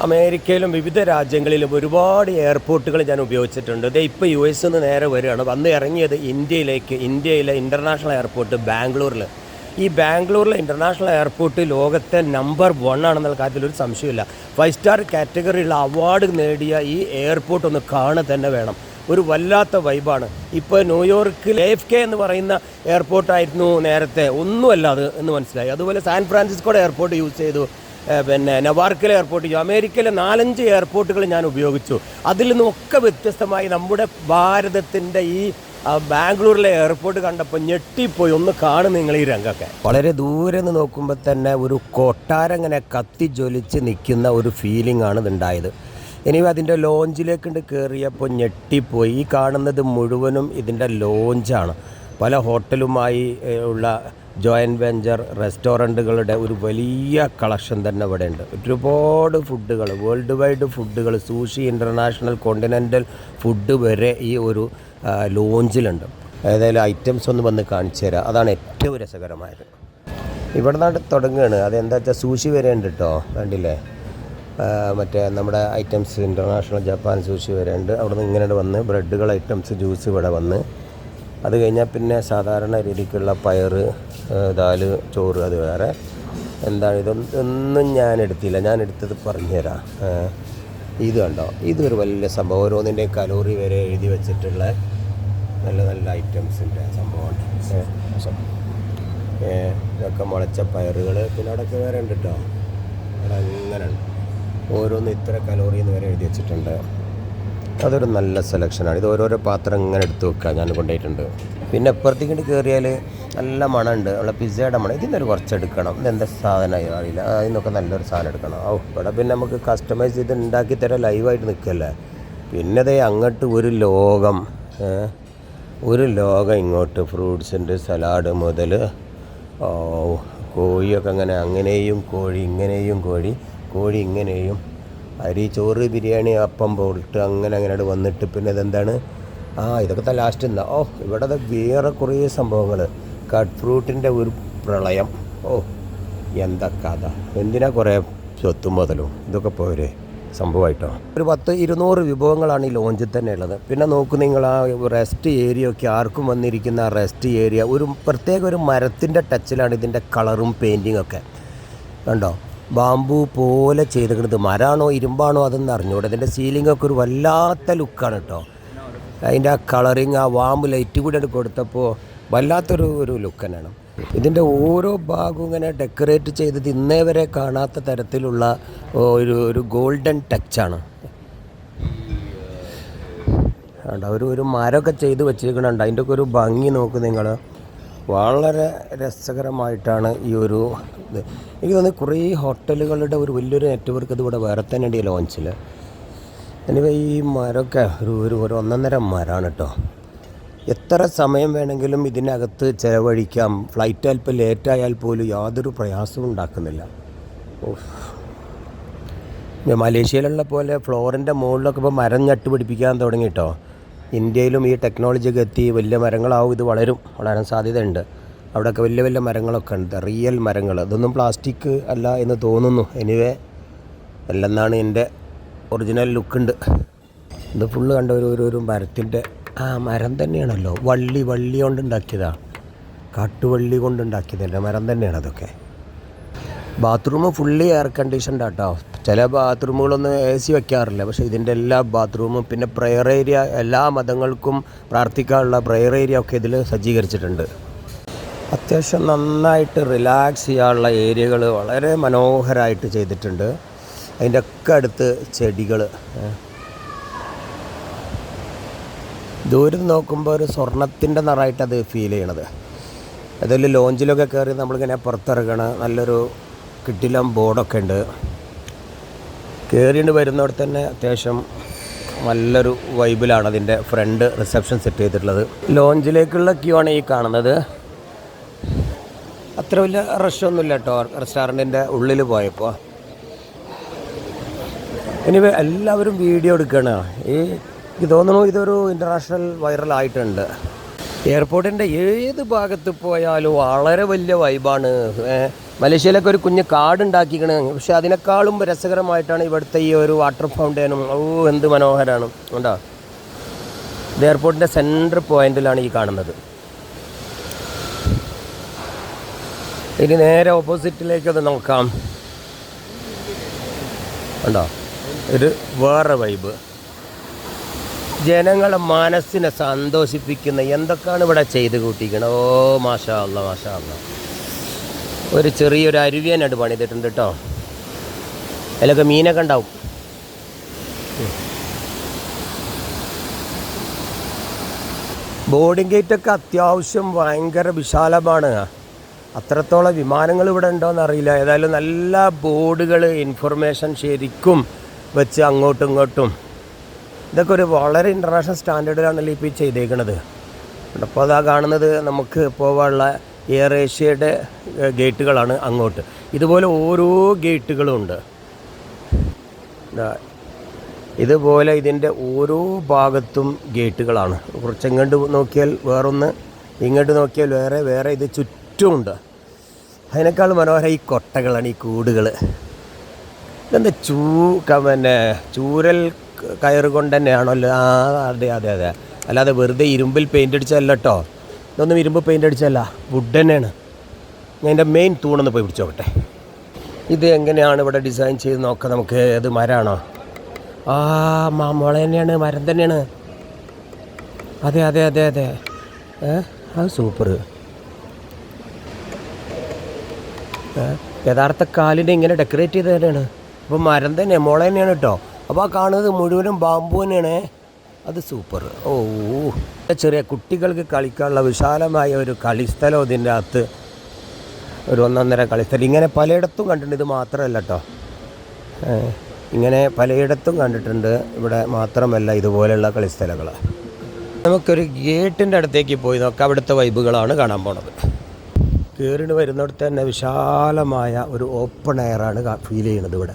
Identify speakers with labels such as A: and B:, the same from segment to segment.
A: അമേരിക്കയിലും വിവിധ രാജ്യങ്ങളിലും ഒരുപാട് എയർപോർട്ടുകൾ ഞാൻ ഉപയോഗിച്ചിട്ടുണ്ട്. ഇത് ഇപ്പോൾ യു എസ് നിന്ന് നേരെ വരികയാണ്. വന്ന് ഇറങ്ങിയത് ഇന്ത്യയിലേക്ക് ഇന്ത്യയിലെ ഇന്റർനാഷണൽ എയർപോർട്ട് ബാംഗ്ലൂരിൽ ഈ ബാംഗ്ലൂരിലെ ഇന്റർനാഷണൽ എയർപോർട്ട് ലോകത്തെ നമ്പർ വൺ ആണെന്നുള്ള കാര്യത്തിൽ ഒരു സംശയമില്ല ഫൈവ് സ്റ്റാർ കാറ്റഗറിയുള്ള അവാർഡ് നേടിയ ഈ എയർപോർട്ട് ഒന്ന് കാണുക തന്നെ വേണം. ഒരു വല്ലാത്ത വൈബാണ് ഇപ്പോൾ ന്യൂയോർക്കിൽ എഫ് കെ എന്ന് പറയുന്ന എയർപോർട്ടായിരുന്നു നേരത്തെ. ഒന്നുമല്ല അത് എന്ന് മനസ്സിലായി. അതുപോലെ സാൻ ഫ്രാൻസിസ്കോയുടെ എയർപോർട്ട് യൂസ് ചെയ്തു. പിന്നെ നവാർക്കിലെ എയർപോർട്ട് അമേരിക്കയിലെ നാലഞ്ച് എയർപോർട്ടുകൾ ഞാൻ ഉപയോഗിച്ചു. അതിൽ നിന്നൊക്കെ വ്യത്യസ്തമായി നമ്മുടെ ഭാരതത്തിന്റെ ഈ ബാംഗ്ലൂരിലെ എയർപോർട്ട് കണ്ടപ്പോൾ ഞെട്ടിപ്പോയി. ഒന്ന് കാണും നിങ്ങൾ ഈ രംഗമൊക്കെ. വളരെ ദൂരെ നിന്ന് നോക്കുമ്പോൾ തന്നെ ഒരു കൊട്ടാരം ഇങ്ങനെ കത്തിജ്വലിച്ച് നിൽക്കുന്ന ഒരു ഫീലിംഗ് ആണ് ഇതുണ്ടായത്. ഇനി അതിന്റെ ലോഞ്ചിലേക്ക് കയറിയപ്പോൾ ഞെട്ടിപ്പോയി. ഈ കാണുന്നത് മുഴുവനും ഇതിന്റെ ലോഞ്ചാണ്. പല ഹോട്ടലുമായി ഉള്ള ജോയിന്റ് വെഞ്ചർ റെസ്റ്റോറന്റുകളുടെ ഒരു വലിയ കളക്ഷൻ തന്നെ ഇവിടെ ഉണ്ട് ഒരുപാട് ഫുഡുകൾ വേൾഡ് വൈഡ് ഫുഡുകൾ സൂഷി ഇന്റർനാഷണൽ കോണ്ടിനെന്റൽ ഫുഡ് വരെ ഈ ഒരു ലോഞ്ചിലുണ്ട് ഏതായാലും ഐറ്റംസ് ഒന്ന് വന്ന് കാണിച്ചു തരാം. അതാണ് ഏറ്റവും രസകരമായത്. ഇവിടെ നിന്നാണ് തുടങ്ങുകയാണ്. അതെന്താ വെച്ചാൽ സൂഷി വരെ ഉണ്ട് കേട്ടോ കണ്ടില്ലേ? മറ്റേ നമ്മുടെ ഐറ്റംസ് ഇന്റർനാഷണൽ ജപ്പാൻ സൂഷി വരെ ഉണ്ട്. അവിടെ നിന്ന് ഇങ്ങനെ വന്ന് ബ്രെഡുകൾ ഐറ്റംസ് ജ്യൂസ് ഇവിടെ വന്ന് അത് കഴിഞ്ഞാൽ പിന്നെ സാധാരണ രീതിക്കുള്ള പയറ് ആ, ദാൽ ചോറ് അത് വേറെ. എന്താണ് ഇതൊന്നും ഞാൻ എടുത്തില്ല. ഞാൻ എടുത്തത് പറഞ്ഞുതരാം. തരാം ഇത് കണ്ടോ? ഇതൊരു വലിയ സംഭവം. ഓരോന്നിന്റെ കലോറി വരെ എഴുതി വെച്ചിട്ടുള്ള നല്ല നല്ല ഐറ്റംസിന്റെ സംഭവമുണ്ട് ഏ, ഇതൊക്കെ മുളച്ച പയറുകൾ. പിന്നെ അവിടെയൊക്കെ വേറെ ഉണ്ട് കേട്ടോ അവിടെ അങ്ങനെ ഓരോന്ന് ഇത്ര കലോറി എന്ന് വരെ എഴുതി വെച്ചിട്ടുണ്ട്. അതൊരു നല്ല സെലക്ഷനാണ് ഇത് ഓരോരോ പാത്രം ഇങ്ങനെ എടുത്ത് വെക്കുക ഞാൻ കൊണ്ടുപോയിട്ടുണ്ട്. പിന്നെ എപ്പുറത്തേക്കിട്ട് കയറിയാൽ നല്ല മണമുണ്ട്. നമ്മളെ പിസ്സയുടെ മണം. ഇതിൽ നിന്നൊരു കുറച്ച് എടുക്കണം. ഇതെന്താ സാധനമായി അറിയില്ല. അതിൽ നിന്നൊക്കെ നല്ലൊരു സാധനം എടുക്കണം. ഓ ഇവിടെ പിന്നെ നമുക്ക് കസ്റ്റമൈസ് ചെയ്ത് ഉണ്ടാക്കി തരാൻ ലൈവായിട്ട് നിൽക്കല്ലേ പിന്നെ ദേ അങ്ങോട്ട് ഒരു ലോകം. ഒരു ലോകം ഇങ്ങോട്ട് ഫ്രൂട്ട്സിന്റെ സലാഡ് മുതൽ കോഴിയൊക്കെ അങ്ങനെ അങ്ങനെയും കോഴി ഇങ്ങനെയും കോഴി കോഴി ഇങ്ങനെയും അരി ചോറ് ബിരിയാണി അപ്പം പോയിട്ട് അങ്ങനെ അങ്ങനെ വന്നിട്ട് പിന്നെ ഇതെന്താണ്? ആ ഇതൊക്കെ ലാസ്റ്റ് എന്താ ഓ ഇവിടെ വേറെ കുറേ സംഭവങ്ങൾ കട്ട് ഫ്രൂട്ടിന്റെ ഒരു പ്രളയം. ഓ എന്താ കഥ? എന്തിനാ കുറേ സ്വത്തും മുതലും? ഇതൊക്കെ പോരെ സംഭവമായിട്ടോ? ഒരു പത്ത് ഇരുന്നൂറ് വിഭവങ്ങളാണ് ഈ ലോഞ്ചിൽ തന്നെ ഉള്ളത്. പിന്നെ നോക്കൂ നിങ്ങൾ ആ റെസ്റ്റ് ഏരിയ ഒക്കെ ആർക്കും വന്നിരിക്കുന്ന ആ റെസ്റ്റ് ഏരിയ ഒരു പ്രത്യേക ഒരു മരത്തിന്റെ ടച്ചിലാണ് ഇതിന്റെ കളറും പെയിന്റിങ്ങൊക്കെ കണ്ടോ? ബാമ്പു പോലെ ചെയ്തിരിക്കുന്നത്. മരാണോ ഇരുമ്പാണോ അതെന്ന് അറിഞ്ഞൂടെ ഇതിന്റെ സീലിംഗ് ഒക്കെ ഒരു വല്ലാത്ത ലുക്കാണ് കേട്ടോ അതിന്റെ ആ കളറിങ് ആ വാമ്പ് ലൈറ്റ് കൂടി അത് കൊടുത്തപ്പോൾ വല്ലാത്തൊരു ഒരു ലുക്ക് തന്നെയാണ്. ഇതിന്റെ ഓരോ ഭാഗവും ഇങ്ങനെ ഡെക്കറേറ്റ് ചെയ്തത് ഇന്നേ വരെ കാണാത്ത തരത്തിലുള്ള ഒരു ഒരു ഗോൾഡൻ ടച്ചാണ് അവർ ഒരു ഒരു മരമൊക്കെ ചെയ്ത് വെച്ചിരിക്കണുണ്ട്. അതിന്റെ ഒക്കെ ഒരു ഭംഗി നോക്ക് നിങ്ങൾ വളരെ രസകരമായിട്ടാണ് ഈ ഒരു ഇത്. എനിക്ക് തോന്നുന്നു കുറേ ഹോട്ടലുകളുടെ ഒരു വലിയൊരു നെറ്റ്വർക്ക് ഇതിവിടെ വേറെ തന്നെ ഉണ്ട് ഈ ലോഞ്ചിൽ എനിവേ ഈ മരമൊക്കെ ഒരു ഒരു ഒരു ഒന്നൊന്നര മരമാണ് കേട്ടോ. എത്ര സമയം വേണമെങ്കിലും ഇതിനകത്ത് ചിലവഴിക്കാം. ഫ്ലൈറ്റ് അല്പം ലേറ്റായാൽ പോലും യാതൊരു പ്രയാസവും ഉണ്ടാക്കുന്നില്ല. മലേഷ്യയിലുള്ള പോലെ ഫ്ലോറിന്റെ മുകളിലൊക്കെ ഇപ്പോൾ മരം പിടിപ്പിക്കാൻ തുടങ്ങി കേട്ടോ. ഇന്ത്യയിലും ഈ ടെക്നോളജിയൊക്കെ എത്തി വലിയ മരങ്ങളാവും ഇത് വളരും വളരാൻ സാധ്യതയുണ്ട്. അവിടെയൊക്കെ വലിയ വലിയ മരങ്ങളൊക്കെ ഉണ്ട്. റിയൽ മരങ്ങൾ. ഇതൊന്നും പ്ലാസ്റ്റിക് അല്ല എന്ന് തോന്നുന്നു. എനിവേ അല്ലെന്നാണ് എന്റെ ഒറിജിനൽ ലുക്കുണ്ട് ഇത് ഫുള്ള് കണ്ട ഒരു ഒരു മരത്തിന്റെ ആ മരം തന്നെയാണല്ലോ. വള്ളി വള്ളി കൊണ്ട് ഉണ്ടാക്കിയതാണ് കാട്ടുവള്ളി കൊണ്ട് ഉണ്ടാക്കിയതല്ല മരം തന്നെയാണ് അതൊക്കെ. ബാത്റൂം ഫുള്ളി എയർ കണ്ടീഷൻഡ് ആട്ടോ. ചില ബാത്റൂമുകളൊന്നും എ സി വെക്കാറില്ല. പക്ഷേ ഇതിന്റെ എല്ലാ ബാത്റൂമും പിന്നെ പ്രെയർ ഏരിയ എല്ലാ മതങ്ങൾക്കും പ്രാർത്ഥിക്കാനുള്ള പ്രെയർ ഏരിയ ഒക്കെ ഇതിൽ സജ്ജീകരിച്ചിട്ടുണ്ട്. അത്യാവശ്യം നന്നായിട്ട് റിലാക്സ് ചെയ്യാനുള്ള ഏരിയകൾ വളരെ മനോഹരമായിട്ട് ചെയ്തിട്ടുണ്ട്. അതിന്റെ ഒക്കെ അടുത്ത് ചെടികൾ ദൂരം നോക്കുമ്പോൾ ഒരു സ്വർണത്തിന്റെ നിറമായിട്ട് അത് ഫീൽ ചെയ്യണത്. അതിൽ ലോഞ്ചിലൊക്കെ കയറി നമ്മളിങ്ങനെ പുറത്തിറങ്ങണം. നല്ലൊരു കിട്ടിലം ബോർഡൊക്കെ ഉണ്ട്. കയറിയിട്ട് വരുന്നവിടെ തന്നെ അത്യാവശ്യം നല്ലൊരു വൈബിലാണ് അതിന്റെ ഫ്രണ്ട് റിസപ്ഷൻ സെറ്റ് ചെയ്തിട്ടുള്ളത്. ലോഞ്ചിലേക്കുള്ള ക്യൂ ആണ് ഈ കാണുന്നത്. അത്ര വലിയ റഷൊന്നുമില്ല കേട്ടോ. റെസ്റ്റോറന്റിന്റെ ഉള്ളിൽ പോയപ്പോൾ. ഇനി എല്ലാവരും വീഡിയോ എടുക്കുകയാണ്. ഈ എനിക്ക് തോന്നുന്നു ഇതൊരു ഇന്റർനാഷണൽ വൈറലായിട്ടുണ്ട് എയർപോർട്ടിന്റെ ഏത് ഭാഗത്ത് പോയാലും വളരെ വലിയ വൈബാണ്. മലേഷ്യയിലൊക്കെ ഒരു കുഞ്ഞ് കാട് ഉണ്ടാക്കിക്കണ് പക്ഷെ അതിനേക്കാളും രസകരമായിട്ടാണ് ഇവിടുത്തെ ഈ ഒരു വാട്ടർ ഫൗണ്ടൈനും ഓ എന്ത് മനോഹരമാണ് ഉണ്ടോ ഇത് എയർപോർട്ടിന്റെ സെന്റർ പോയിന്റിലാണ് ഈ കാണുന്നത്. ഇനി നേരെ ഓപ്പോസിറ്റിലേക്ക് അത് നോക്കാം. ഉണ്ടോ ഇത് വേറെ വൈബ് ജനങ്ങളെ മനസ്സിനെ സന്തോഷിപ്പിക്കുന്ന എന്തൊക്കെയാണ് ഇവിടെ ചെയ്ത് കൂട്ടിക്കണത് ഓ മാഷാ അല്ല മാഷാ അല്ല ഒരു ചെറിയൊരു അരുവിയനായിട്ട് പണിതിട്ടുണ്ട് കേട്ടോ അതിലൊക്കെ മീനൊക്കെ ഉണ്ടാവും. ബോർഡിംഗ് ഗേറ്റൊക്കെ അത്യാവശ്യം ഭയങ്കര വിശാലമാണ്. അത്രത്തോളം വിമാനങ്ങൾ ഇവിടെ ഉണ്ടോയെന്ന് അറിയില്ല. ഏതായാലും നല്ല ബോർഡുകൾ ഇൻഫർമേഷൻ ശരിക്കും വെച്ച് അങ്ങോട്ടും ഇങ്ങോട്ടും. ഇതൊക്കെ ഒരു വളരെ ഇന്റർനാഷണൽ സ്റ്റാൻഡേർഡിലാണല്ലോ ഇപ്പോൾ ഈ ചെയ്തേക്കണത്. അപ്പോൾ അതാ കാണുന്നത് നമുക്ക് പോകാനുള്ള എയർ ഏഷ്യയുടെ ഗേറ്റുകളാണ് അങ്ങോട്ട്. ഇതുപോലെ ഓരോ ഗേറ്റുകളും ഉണ്ട്. ഇതുപോലെ ഇതിന്റെ ഓരോ ഭാഗത്തും ഗേറ്റുകളാണ്. കുറച്ച് ഇങ്ങോട്ട് നോക്കിയാൽ വേറൊന്ന് ഇങ്ങോട്ട് നോക്കിയാൽ വേറെ വേറെ ഇത് ചുറ്റുമുണ്ട്. അതിനേക്കാൾ മനോഹര ഈ കൊട്ടകളാണ് ഈ കൂടുകൾ ഇതെന്താ ചൂ പിന്നെ ചൂരൽ കയറുകൊണ്ട് കയറ് കൊണ്ട് തന്നെയാണല്ലോ? ആ അതെ അതെ അതെ. അല്ലാതെ വെറുതെ ഇരുമ്പിൽ പെയിന്റ് അടിച്ചല്ലോ ഇതൊന്നും ഇരുമ്പ് പെയിന്റ് അടിച്ചല്ല വുഡ് തന്നെയാണ്. ഞാൻ എന്റെ മെയിൻ തൂണൊന്ന് പോയി പിടിച്ചു നോക്കട്ടെ ഇത് എങ്ങനെയാണ് ഇവിടെ ഡിസൈൻ ചെയ്ത് നോക്കാം നമുക്ക് ഇത് മരമാണോ ആ മാമോള തന്നെയാണ് മരം തന്നെയാണ്. അതെ അതെ അതെ അതെ. അത് സൂപ്പർ യഥാർത്ഥ കാലിന്റെ ഇങ്ങനെ ഡെക്കറേറ്റ് ചെയ്ത് തന്നെയാണ്. അപ്പോൾ മരം തന്നെ മുള തന്നെയാണ് കേട്ടോ. അപ്പോൾ ആ കാണുന്നത് മുഴുവനും ബാമ്പു തന്നെയാണ്. അത് സൂപ്പർ. ഓ ചെറിയ കുട്ടികൾക്ക് കളിക്കാനുള്ള വിശാലമായ ഒരു കളിസ്ഥലം ഇതിന്റെ അകത്ത്. ഒരു ഒന്നൊന്നര കളിസ്ഥലം. ഇങ്ങനെ പലയിടത്തും കണ്ടിട്ടുണ്ട്. ഇത് മാത്രമല്ല കേട്ടോ ഇങ്ങനെ പലയിടത്തും കണ്ടിട്ടുണ്ട്. ഇവിടെ മാത്രമല്ല ഇതുപോലെയുള്ള കളിസ്ഥലങ്ങൾ. നമുക്കൊരു ഗേറ്റിന്റെ അടുത്തേക്ക് പോയി നോക്കാം. അവിടുത്തെ വൈബുകളാണ് കാണാൻ പോണത്. കയറിന് വരുന്നിടത്ത് തന്നെ വിശാലമായ ഒരു ഓപ്പൺ എയറാണ് ഫീൽ ചെയ്യുന്നത് ഇവിടെ.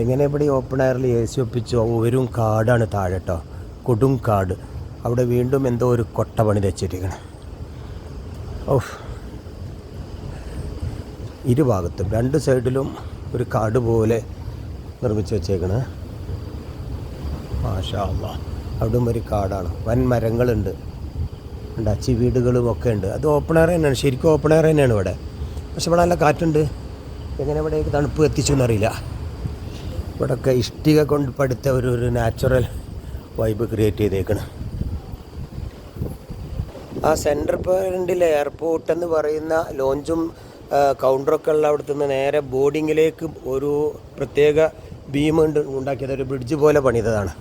A: എങ്ങനെ ഇവിടെ ഓപ്പൺ എയറിൽ എ സി ഒപ്പിച്ചു ഒരു കാടാണ് താഴെ കേട്ടോ കൊടും കാട് അവിടെ വീണ്ടും എന്തോ ഒരു കൊട്ട പണി വെച്ചിരിക്കണം. ഓഫ് ഇരുഭാഗത്തും രണ്ട് സൈഡിലും ഒരു കാട് പോലെ നിർമ്മിച്ച് വെച്ചേക്കണ്. മാഷാ അവിടും ഒരു കാടാണ്. വൻ മരങ്ങളുണ്ട് ഉണ്ട്. അച്ചി വീടുകളും ഒക്കെ ഉണ്ട്. അത് ഓപ്പൺ എയർ തന്നെയാണ്. ശരിക്കും ഓപ്പൺ എയർ തന്നെയാണ് ഇവിടെ. പക്ഷെ ഇവിടെ നല്ല കാറ്റുണ്ട്. എങ്ങനെ ഇവിടേക്ക് തണുപ്പ് എത്തിച്ചു എന്നറിയില്ല. ഇവിടെയൊക്കെ ഇഷ്ടിക കൊണ്ട് പടുത്ത ഒരു ഒരു നാച്ചുറൽ വൈബ് ക്രിയേറ്റ് ചെയ്തേക്കണം. ആ സെൻട്രൽ പോയിന്റിലെ എയർപോർട്ട് എന്ന് പറയുന്ന ലോഞ്ചും കൗണ്ടറൊക്കെ ഉള്ള അവിടുത്തെ നിന്ന് നേരെ ബോർഡിങ്ങിലേക്ക് ഒരു പ്രത്യേക ബീം ഉണ്ട് ഉണ്ടാക്കിയത് ഒരു ബ്രിഡ്ജ് പോലെ പണിതതാണ്.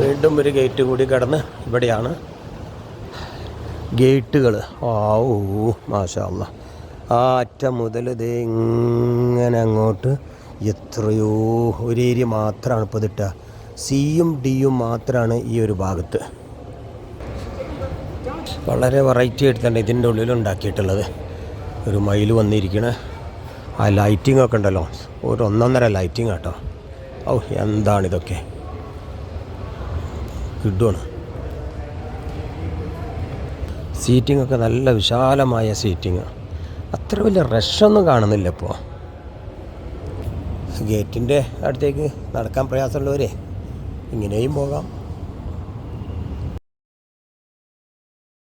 A: വീണ്ടും ഒരു ഗേറ്റ് കൂടി കടന്ന് ഇവിടെയാണ് ഗേറ്റുകൾ ആ ഓ മാഷാ അല്ലാ ആ അറ്റം മുതൽ ഇത് ഇങ്ങനെ അങ്ങോട്ട് എത്രയോ ഒരു ഏരിയ മാത്രമാണ് ഇപ്പോൾ ഇതിട്ട. സിയും ഡിയും മാത്രമാണ് ഈ ഒരു ഭാഗത്ത്. വളരെ വെറൈറ്റി തന്നെ ഇതിന്റെ ഉള്ളിൽ ഉണ്ടാക്കിയിട്ടുള്ളത്. ഒരു മയിൽ വന്നിരിക്കണ. ആ ലൈറ്റിംഗ് ഒക്കെ ഉണ്ടല്ലോ. ഒരു ഒന്നൊന്നര ലൈറ്റിംഗ് കേട്ടോ ഓ എന്താണിതൊക്കെ കിഡുവാണ് സീറ്റിംഗ് ഒക്കെ നല്ല വിശാലമായ സീറ്റിംഗ് അത്ര വലിയ റഷൊന്നും കാണുന്നില്ല ഇപ്പോൾ ഗേറ്റിന്റെ അടുത്തേക്ക് നടക്കാൻ പ്രയാസമുള്ളവരെ ഇങ്ങനെയും പോകാം.